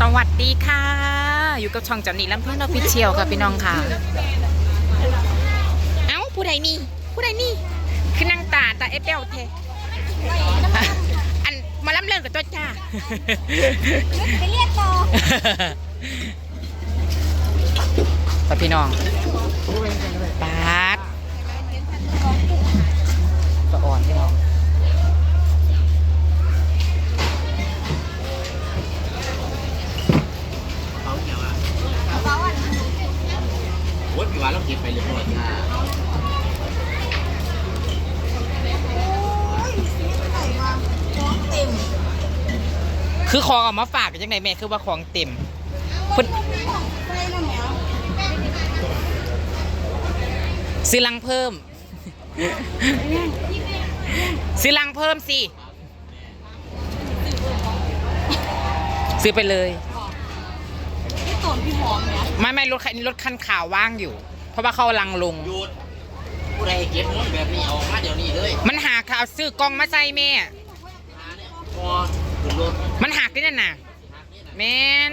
สวัสดีค่ะ อยู่กับช่องจอนนี่ลำเพื่อนออฟฟิเชียลค่ะพี่น้องค่ะ เอ้าผู้ใดนี่ผู้ใดนี่คือนั่งตาตาเอเดลเทอันมาล้ำเลิกกับตัวจ้าไปเรียกต่อต่อพี่น้องปาดสะอ่อนพี่น้อง คือของเออกมาฝากกันยังไงแม่คือว่าของเต็มเพิ่นใช่แล้วแมวซื้อลังเพิ่มซื้อลังเพิ่มสิซื้อไปเลยที่ตนพี่หอมเนี่ยไม่ไม่รถคันรถคันขาวว่างอยู่ เพราะว่าเขาลังลงหยุดผู้ใดเก็บเงินแบบนี้เอาออกมาเดี๋ยวนี้เลย มันหาข่าวซื้อกล้องมาใส่แม่พอขึ้นรถ มันหักด้วยนั่นน่ะแมน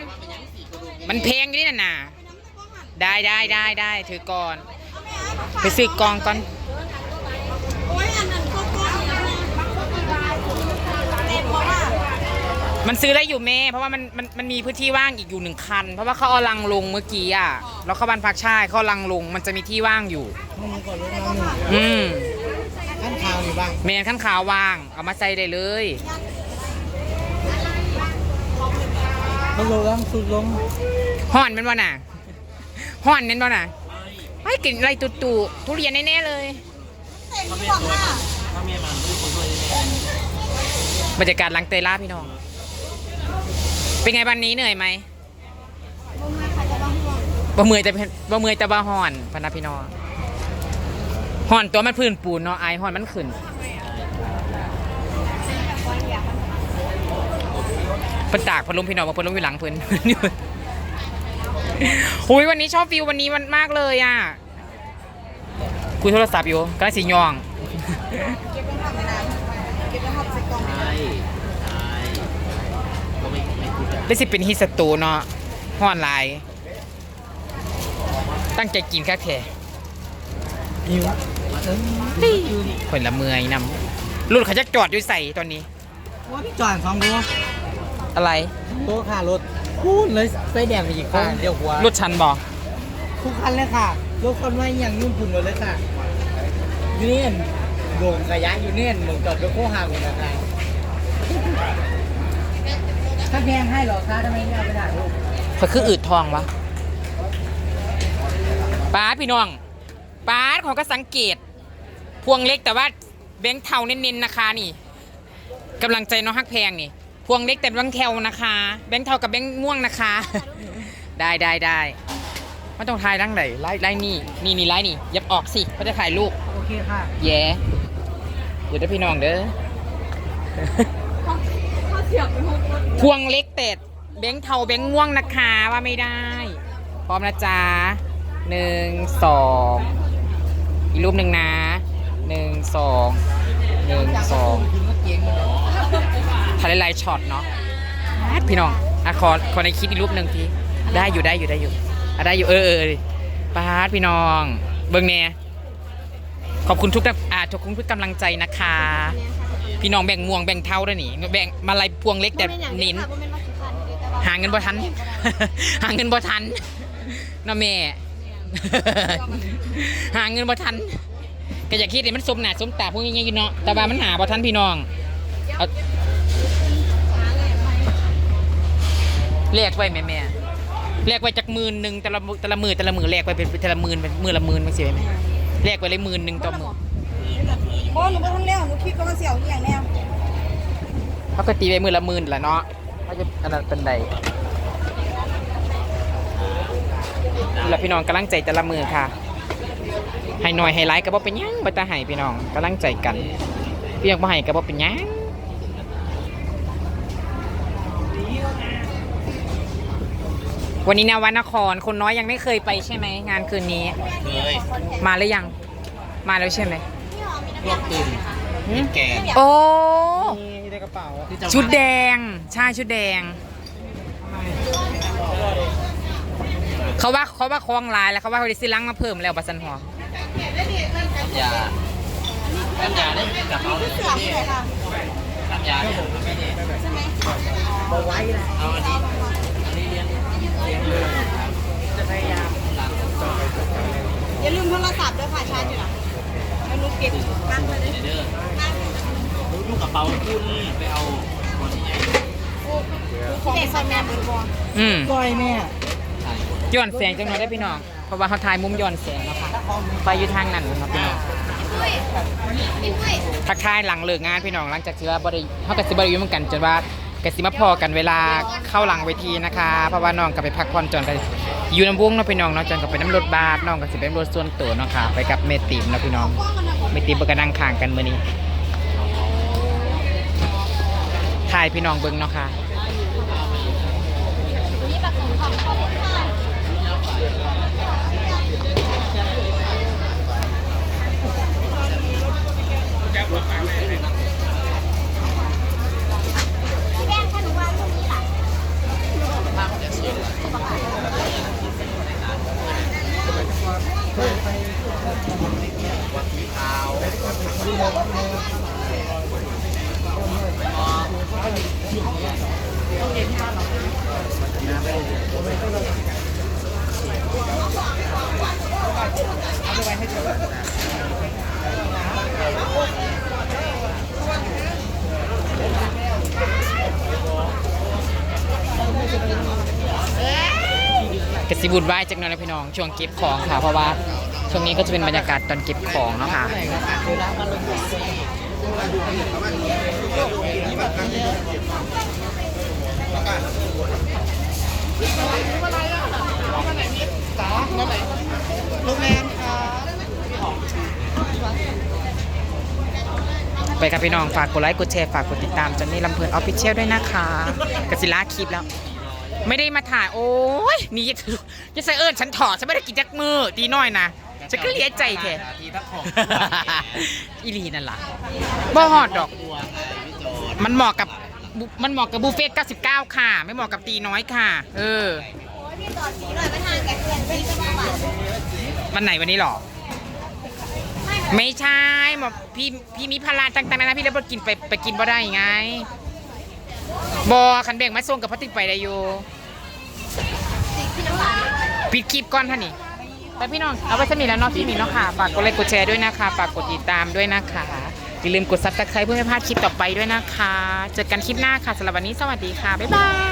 มันเพลงด้วยนั่นน่ะได้ได้ได้ได้ถือก่อน ไปซื้อกองก่อนโอ้ยอันนั้นก็ก็เต็มเพราะว่ามันซื้อได้อยู่แม่เพราะว่ามันมันมันมีพื้นที่ว่างอีกอยู่หนึ่งคัน เพราะว่าเขาเอาลังลงเมื่อกี้อะแล้วเข้าบ้านพักชายเขาเอาลังลงมันจะมีที่ว่างอยู่อืมท่านข่าวอยู่บ้างเมนขั้นขาวว่าง เอามาใส่ได้เลย เขาลงสุดลงห่อนเป็นบ่น่ะห่อนเป็นบ่น่ะไอ้ยกลิ่นอะไรตุ่ๆทุเรียนแน่ๆเลยบอกาถ้าเมียมันไม่คุยด้วยบรรยากาศลังเตยล่าพี่น้อง เป็นไงวันนี้เหนื่อยไหมลงมาใครจะบ้างห่วงบ่เมื่อยแต่บ่เมื่อยแต่บ่ห่อนพะนะพี่น้องห่อนตัวมันพื้นปูนเนาะไอห่อนมันขึ้น เพิ่นตากพัดลมพี่น้องมาพัดลมอยู่หลังเพิ่นหุยวันนี้ชอบฟิววันนี้มันมากเลยอะคุยโทรศัพท์อยู่ก็สิย่องเก็บไว้ทำไม่นานเก็บไว้ทำใส่กล่องใช่ใช่ก็ไม่ไม่คุยกันได้สิเป็นฮิสตูเนาะห่อนหลาย ตั้งใจกินค่าแค่หิวมาเถอะผลละเมื่อยนำรุ่นเขาจะจอดอยู่ใส่ตอนนี้ว่าพี่จอดสองโล อะไรโลค่ะรถพูดเลยไฟแดงไปอีกค่ะเดี๋ยวหัวรถชันบอกทุกคันเลยค่ะรถคนว่าอย่างยุ่งปุ่นหมดเลยค่ะอยู่นี่โด่งกระยะอยู่นี่หมึงจอดรถโค้ห่างหมดนะคะถ้าแพงให้เหรอคะทำไมไม่เอาไปได้ลูกเขาคืออืดทองวะป้าดพี่น้องป้าดของก็สังเกต พวงเล็กแต่ว่าแบงค์เทาเน้นๆนะคะนี่กำลังใจน้องฮักแพงนี่พ วงเล็กแต่แบงค์เทานะคะ แบงค์เทากับแบงค์ม่วงนะคะ ได้ได้ได้ไม่ต้องถ่ายดังไหนไล่ไล่นี่นี่นี่ไล่นี่ยับออกสิเขาจะถ่ายรูปโอเคค่ะแย่เดี๋ยวเด้อพี่น้องเด้อเขาเสียบไปหมดพวงเล็กเต็ดแบงค์เทาแบงค์ม่วงนะคะว่าไม่ได้ พร้อมนะจ๊ะหนึ่งสองอีกรูปหนึ่งนะหนึ่งสองหนึ่งสอง คุณก็เก่งเลยถ่ายหลายๆช็อตเนาะพี่น้องอะขอขอในคลิปอีกรูปหนึ่งทีได้อยู่ได้อยู่ได้อยู่อะได้อยู่เออเออเออปาดพี่น้อง เบิ้งเนี่ยขอบคุณทุกท่านอ่าทุกคนทุกกำลังใจนะคะ พี่น้องแบ่งม่วงแบ่งเท่าด้วยนี่แบ่งมาลายพวงเล็กแต่เน้นหาเงินบ่ทัน หาเงินบ่ทันเน้อแม่ หาเงินบ่ทันก็อย่าคิดเลยมันสมหน้าสมตาพวกนี้อยู่เนาะแต่ว่ามันหาบ่ทันพี่น้องเอา แลกไว้แม่แม่แลกไว้จากหมื่นหนึ่งแต่ละแต่ละมือแต่ละมือแลกไว้เป็นแต่ละหมื่นเป็นมือละหมื่นไมันสิแม่แลกไว้เลยหมื่นหนึ่งต่อมือเพราะหนูไปทำแล้วหนูคิดว่ามันเสียวอย่างแน่เขาก็ตีไปมือละหมื่นแหละเนาะเขาจะอันนั้นเป็นใดแล้วพี่น้องกำลังใจแต่ละมือค่ะให้หน่อยให้ไลค์ก็บ่เป็นยังบ่ตาให้พี่น้องกำลังใจกันพี่ยังบ่ให้ก็บ่เป็นยัง วันนี้นวันนครคนน้อยยังไม่เคยไปใช่ไหมงานคืนนี้เคยมาหรือยัง มาแล้วใช่ไหมพวกตื่นหืมแก่โอ้มีในกระเป๋าที่จะชุดแดงใช่ชุดแดง เขาว่าเขาว่าคลองลายแล้วเขาว่าเขาได้ซื้อลังมาเพิ่มแล้วบัสันหอยาน้ำยาได้กระเป๋าเลยเสื่อมเลยค่ะน้ำยาเนี่ยไม่ได้ใช่ไหมบอกไว้นะเอาอันนี้อันนี้เลี้ยงเลี้ยงเลยครับ จะพยายาม อย่าลืมโทรศัพท์ด้วยค่ะชาร์จอยู่นะแล้วนุ๊กเก็บตั้งไว้เลย เด้อลูกกระเป๋าคุณไปเอาคนที่ใหญ่ ของซอยแม่บริบ อลอืมก้อยแม่ใช่ย้อนแสงจังหน่อยได้พี่น้อง เพราะว่าเขาถ่ายมุมย้อนแสงเนาะคะไปอยู่ทางนั้นเนาะพี่น้องทักทายหลังเลิกงานพี่น้องหลังจากที่ว่าบริเขากับสิบริยุเหมือนกันจนว่ากสิมาพอกันเวลาเข้าหลังเวทีนะคะ เพราะว่าน้องก็ไปพักผ่อนจนกันอยู่น้ำวงเนาะพี่น้องเนาะจนกับไปน้ำรถบาสน้องก็สิไปน้ำรถส่วนตัวเนาะค่ะ ไปกับเมติมเนาะพี่น้องเมติมก็นั่งข้างกันมื้อนี้ถ่ายพี่น้องเบิ่งเนาะค่ะ กสิบุญไหว้จักหน่อยนะพี่น้องช่วงเก็บของค่ะ เพราะว่าช่วงนี้ก็จะเป็นบรรยากาศตอนเก็บของเนาะค่ะแรมค่ะ ไปครับพี่น้อง ฝากกดไลค์ กดแชร์ ฝากกดติดตามจอนนี่ลำเพลินออฟฟิเชียลด้วยนะคะกสิลาคลิปแล้ว ไม่ได้มาถ่าย โอ้ยนี่จะจะใส่เอิญฉันถอดฉันไม่ได้กินจักมือตีน้อยนะฉันก็เลียใจแท้ทีทักของอีลีนั่นล่ะบ่ฮอดดอกตัวไงพี่โจนมันเหมาะกับ บุมันเหมาะกับบุฟเฟ่ต์99 ค่ะ ไม่เหมาะกับตีน้อยค่ะ เออพี่ต่อสีหน่อยไม่ทานแกะเพื่อนพี่ก็มาบ้านวันไหนวันนี้หรอ ไม่ใช่หมอพี่พี่มีพลานต่างๆนะพี่แล้วบ่กินไปไปกินบ่ได้ไงบอคันแบ่งมาส่งกับพัติไปได้อยู่ปิดคลิปก่อนท่านนี่แต่พี่น้องเอาไว้สมีแล้วเนาะพี่มีเนาะค่ะฝากกดไลค์กดแชร์ด้วยนะคะฝากกดติดตามด้วยนะคะ อย่าลืมกดซับสไครต์เพื่อไม่พลาดคลิปต่อไปด้วยนะคะ เจอกันคลิปหน้าค่ะสำหรับวันนี้สวัสดีค่ะ บ๊ายบาย